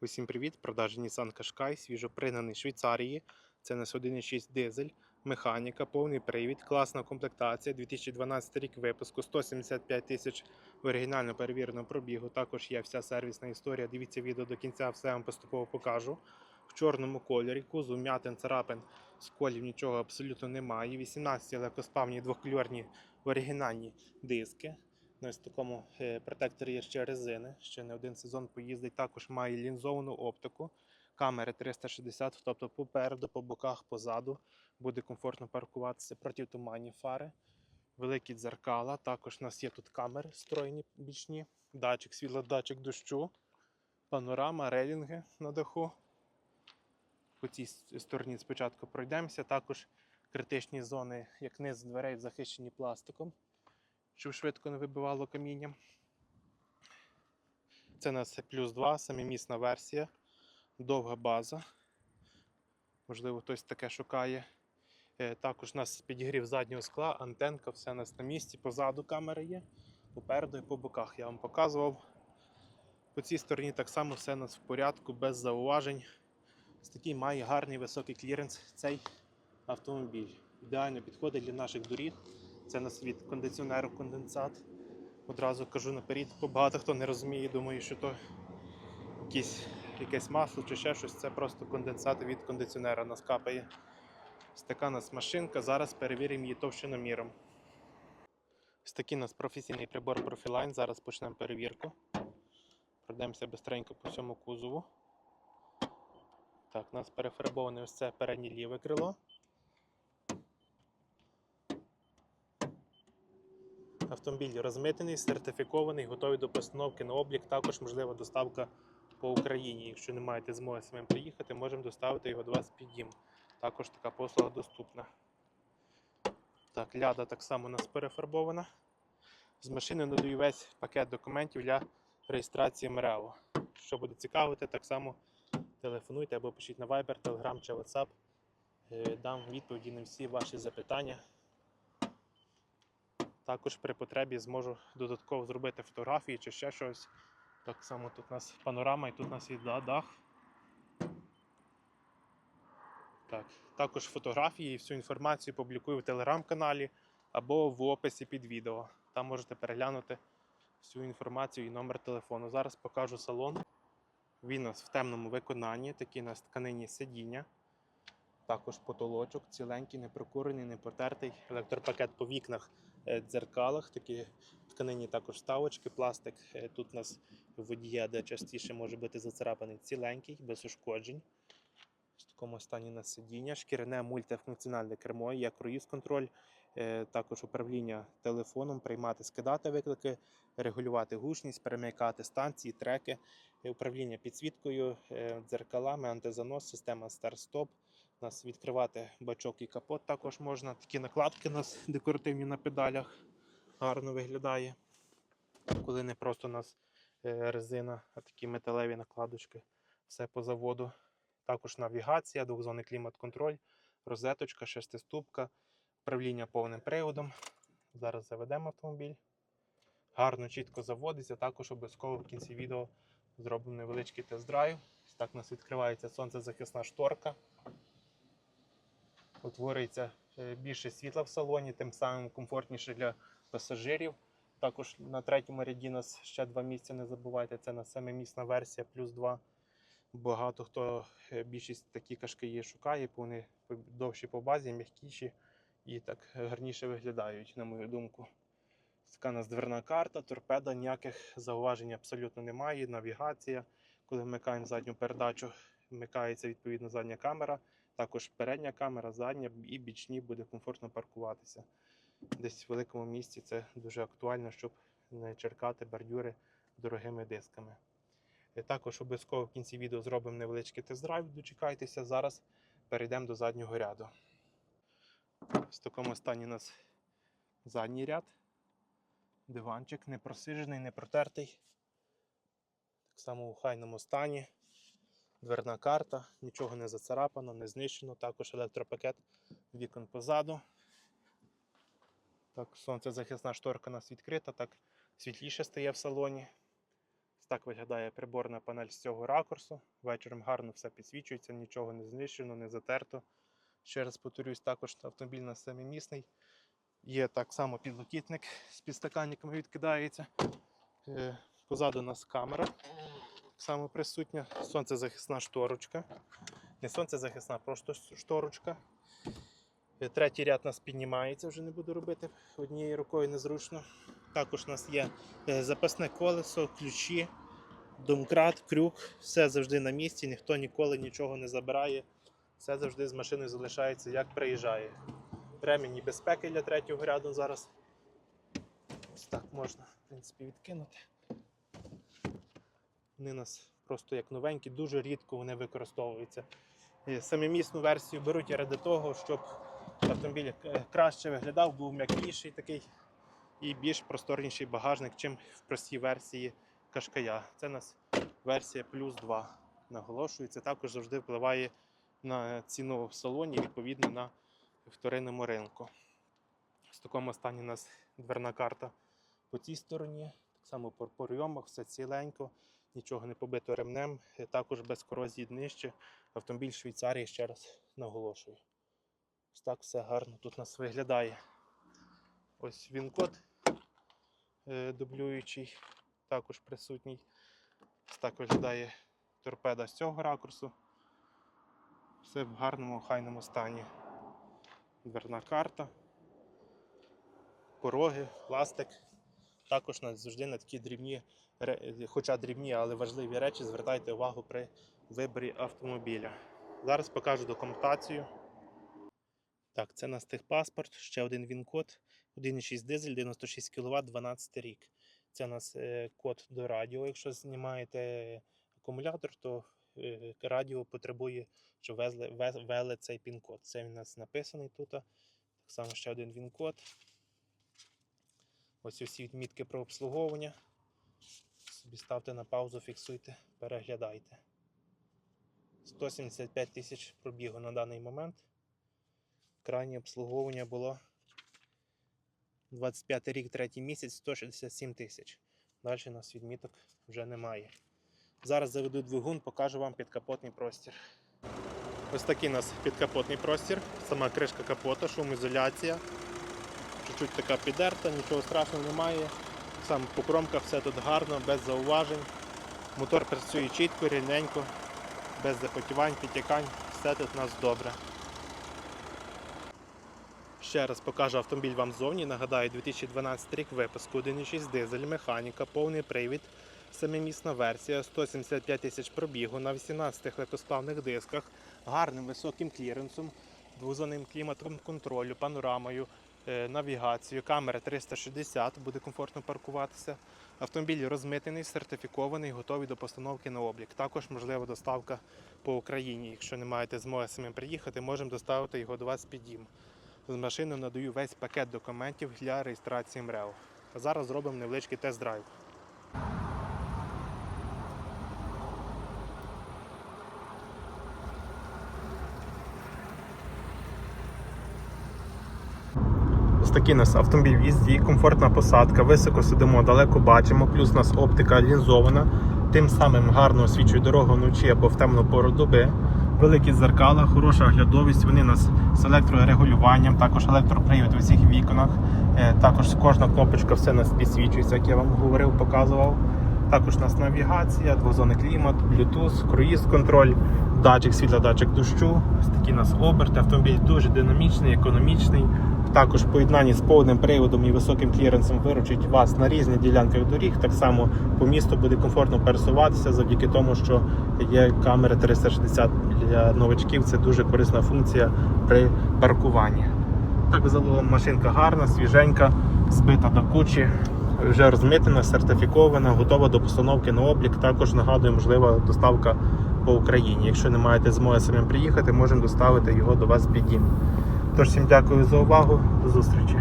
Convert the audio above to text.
Усім привіт! Продажі Nissan Qashqai, свіжопригнаний Швейцарії. Це нас 1.6 дизель, механіка, повний привід, класна комплектація, 2012 рік випуску, 175 тисяч в оригінально перевіреного пробігу. Також є вся сервісна історія. Дивіться відео до кінця, все вам поступово покажу. В чорному кольорі, кузов, м'ятин, царапин, сколів нічого абсолютно немає. 18 легкоспавні двохкольорні оригінальні диски. На ось такому е, протекторі є ще резини. Ще не один сезон поїздить. Також має лінзовану оптику. Камери 360, тобто попереду, по боках, позаду. Буде комфортно паркуватися. Протитуманні фари, великі дзеркала. Також у нас є тут камери встроєні бічні, датчик, світлодатчик дощу, панорама, рейлінги на даху. По цій стороні спочатку пройдемося. Також критичні зони, як низ дверей, захищені пластиком щоб швидко не вибивало камінням. Це у нас плюс 2, самімісна версія, довга база. Можливо, хтось таке шукає. Е, Також у нас підігрів заднього скла, антенка, все у нас на місці. Позаду камери є, попереду і по боках я вам показував. По цій стороні так само все у нас в порядку, без зауважень. Ось такий має гарний високий кліренс цей автомобіль. Ідеально підходить для наших доріг. Це нас від кондиціонеру конденсат. Одразу кажу наперед, бо багато хто не розуміє, думає, що то якісь, якесь масло чи ще щось. Це просто конденсат від кондиціонера нас капає. Ось така нас машинка. Зараз перевіримо її товщиноміром. Ось такий у нас професійний прибор Profiline. Зараз почнемо перевірку. Пройдемося бистренько по всьому кузову. Так, у нас перефарбоване ось це переднє ліве крило. Автомобіль розмитений, сертифікований, готовий до постановки на облік. Також можлива доставка по Україні. Якщо не маєте змоги самим приїхати, можемо доставити його до вас під дім. Також така послуга доступна. Так, ляда так само у нас перефарбована. З машини надаю весь пакет документів для реєстрації МРЕО. Що буде цікавити, так само телефонуйте або пишіть на Viber, Telegram чи WhatsApp. Е, Дам відповіді на всі ваші запитання. Також при потребі зможу додатково зробити фотографії чи ще щось. Так само тут у нас панорама і тут у нас є дах. Так. Також фотографії і всю інформацію публікую в телеграм-каналі або в описі під відео. Там можете переглянути всю інформацію і номер телефону. Зараз покажу салон. Він у нас в темному виконанні, такі у нас тканині сидіння. Також потолочок ціленький, не прокурений, не потертий. Електропакет по вікнах, дзеркалах, такі тканині також вставочки, пластик. Е, Тут у нас водія, де частіше може бути зацарапаний ціленький, без ушкоджень. В такому стані на сидіння, шкіряне мультифункціональне кермо, є круїз-контроль, е, також управління телефоном, приймати, скидати виклики, регулювати гучність, перемикати станції, треки, е, управління підсвіткою, е, дзеркалами, антизанос, система старт-стоп. У нас відкривати бачок і капот також можна. Такі накладки у нас декоративні на педалях. Гарно виглядає. Коли не просто у нас е, резина, а такі металеві накладочки. Все по заводу. Також навігація, двохзонний клімат-контроль, розеточка, шестиступка, управління повним приводом. Зараз заведемо автомобіль. Гарно, чітко заводиться. Також обов'язково в кінці відео зробимо невеличкий тест-драйв. Так у нас відкривається сонцезахисна шторка. Утворюється е, більше світла в салоні, тим самим комфортніше для пасажирів. Також на третьому ряді нас ще два місця. Не забувайте, це на семимісна версія плюс два. Багато хто е, більшість такі кашки є, шукає, бо вони довші по базі, м'якіші і так гарніше виглядають, на мою думку. Така у нас дверна карта, торпеда, ніяких зауважень абсолютно немає. Навігація. Коли вмикаємо задню передачу, вмикається відповідно задня камера. Також передня камера, задня і бічні буде комфортно паркуватися. Десь в великому місці це дуже актуально, щоб не черкати бордюри дорогими дисками. Е, Також обов'язково в кінці відео зробимо невеличкий тест-драйв, дочекайтеся. Зараз перейдемо до заднього ряду. В такому стані у нас задній ряд. Диванчик не просижений, не протертий. Так само у хайному стані. Дверна карта, нічого не зацарапано, не знищено. Також електропакет вікон позаду. Так, сонцезахисна шторка у нас відкрита, так світліше стає в салоні. Так виглядає приборна панель з цього ракурсу. Вечором гарно все підсвічується, нічого не знищено, не затерто. Ще раз повторюсь, також автомобіль на семимісний. Є так само підлокітник з підстаканниками відкидається. Е, Позаду у нас камера само присутня. Сонцезахисна шторочка. Не сонцезахисна, а просто шторочка. Е, Третій ряд нас піднімається, вже не буду робити однією рукою незручно. Також у нас є е, запасне колесо, ключі, домкрат, крюк. Все завжди на місці, ніхто ніколи нічого не забирає. Все завжди з машиною залишається, як приїжджає. Ремені безпеки для третього ряду зараз. Ось так можна, в принципі, відкинути. Вони у нас просто як новенькі, дуже рідко вони використовуються. Самімісну версію беруть ради того, щоб автомобіль е, краще виглядав, був м'якіший такий і більш просторніший багажник, чим в простій версії Кашкая. Це у нас версія плюс 2. Наголошую, це також завжди впливає на ціну в салоні, відповідно на вторинному ринку. В такому стані у нас дверна карта по цій стороні. Так само по прийомах, все ціленько, нічого не побито ремнем, е, також без корозії днище. Автомобіль Швейцарії, ще раз наголошую. Ось так все гарно тут нас виглядає. Ось він код е, дублюючий, також присутній. Ось так виглядає торпеда з цього ракурсу. Все в гарному, хайному стані. Дверна карта, пороги, пластик. Також на- завжди на такі дрібні, хоча дрібні, але важливі речі, звертайте увагу при виборі автомобіля. Зараз покажу документацію. Так, це у нас техпаспорт, ще один він-код, 1,6 дизель, 96 кВт, 12 рік. Це у нас е, код до радіо. Якщо знімаєте акумулятор, то е, радіо потребує, щоб везли, вез- ввели цей пін-код. Це він у нас написаний тут. Так само ще один він-код. Ось усі відмітки про обслуговування. Собі ставте на паузу, фіксуйте, переглядайте. 175 тисяч пробігу на даний момент. Крайнє обслуговування було 25 рік, третій місяць, 167 тисяч. Далі у нас відміток вже немає. Зараз заведу двигун, покажу вам підкапотний простір. Ось такий у нас підкапотний простір, сама кришка капота, шумоізоляція. Чуть-чуть така підерта, нічого страшного немає. Саме по кромках все тут гарно, без зауважень. Мотор працює чітко, рівненько, без запотівань, підтікань. Все тут у нас добре. Ще раз покажу автомобіль вам ззовні. Нагадаю, 2012 рік випуску 1.6 дизель, механіка, повний привід, семимісна версія, 175 тисяч пробігу на 18 легкосплавних дисках, гарним високим кліренсом, двозонним кліматом контролю, панорамою, е, навігацією, камера 360, буде комфортно паркуватися. Автомобіль розмитений, сертифікований, готовий до постановки на облік. Також можлива доставка по Україні. Якщо не маєте змоги самим приїхати, можемо доставити його до вас під дім. З машини надаю весь пакет документів для реєстрації МРЕО. А зараз зробимо невеличкий тест-драйв. Такий у нас автомобіль в їзді, комфортна посадка, високо сидимо, далеко бачимо, плюс у нас оптика лінзована, тим самим гарно освічує дорогу вночі або в темну пору доби. Великі зеркала, хороша оглядовість, вони нас з електрорегулюванням, також електропривід у всіх віконах. Е, Також кожна кнопочка все нас підсвічується, як я вам говорив, показував. Також у нас навігація, двозонний клімат, Bluetooth, круїз контроль, датчик світла, датчик дощу. Ось такі у нас оберти. Автомобіль дуже динамічний, економічний. Також в поєднанні з повним приводом і високим кліренсом виручить вас на різних ділянках доріг. Так само по місту буде комфортно пересуватися завдяки тому, що є камери 360 для новачків. Це дуже корисна функція при паркуванні. Так, загалом машинка гарна, свіженька, збита до кучі, вже розмитнена, сертифікована, готова до постановки на облік. Також нагадую, можлива доставка по Україні. Якщо не маєте змоги самим приїхати, можемо доставити його до вас під дім. Тож всім дякую за увагу, до зустрічі.